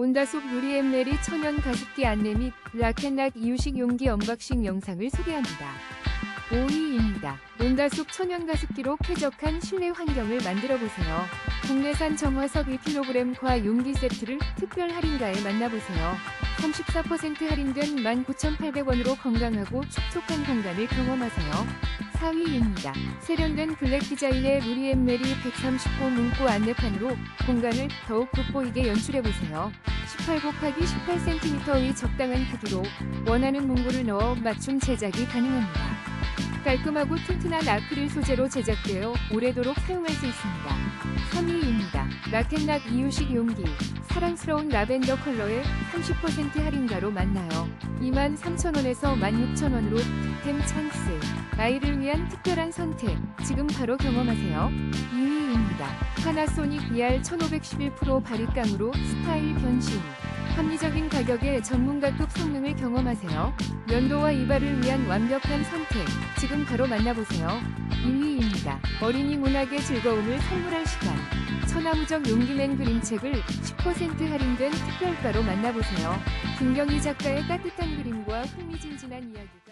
온다속 누리엠메리 천연 가습기 안내 및 라켓락 이유식 용기 언박싱 영상을 소개합니다. 5위입니다. 온다속 천연 가습기로 쾌적한 실내 환경을 만들어 보세요. 국내산 정화석 1kg과 용기 세트를 특별 할인가에 만나보세요. 34% 할인된 19,800원으로 건강하고 촉촉한 공간을 경험하세요. 4위입니다. 세련된 블랙 디자인의 루리엠 메리 130호 문구 안내판으로 공간을 더욱 돋보이게 연출해보세요. 18 곱하기 18cm의 적당한 크기로 원하는 문구를 넣어 맞춤 제작이 가능합니다. 깔끔하고 튼튼한 아크릴 소재로 제작되어 오래도록 사용할 수 있습니다. 3위입니다. 라켓락 이유식 용기 사랑스러운 라벤더 컬러의 30% 할인가로 만나요. 23,000원에서 16,000원으로 득템 찬스. 아이를 위한 특별한 선택. 지금 바로 경험하세요. 2위입니다. 파나소닉 ER 1511 프로 바리깡으로 스타일 변신. 합리적인 가격에 전문가급 성능을 경험하세요. 면도와 이발을 위한 완벽한 선택. 지금 바로 만나보세요. 2위입니다. 어린이 문학의 즐거움을 선물할 시간. 천하무적 용기맨 그림책을 10% 할인된 특별가로 만나보세요. 김경희 작가의 따뜻한 그림과 흥미진진한 이야기가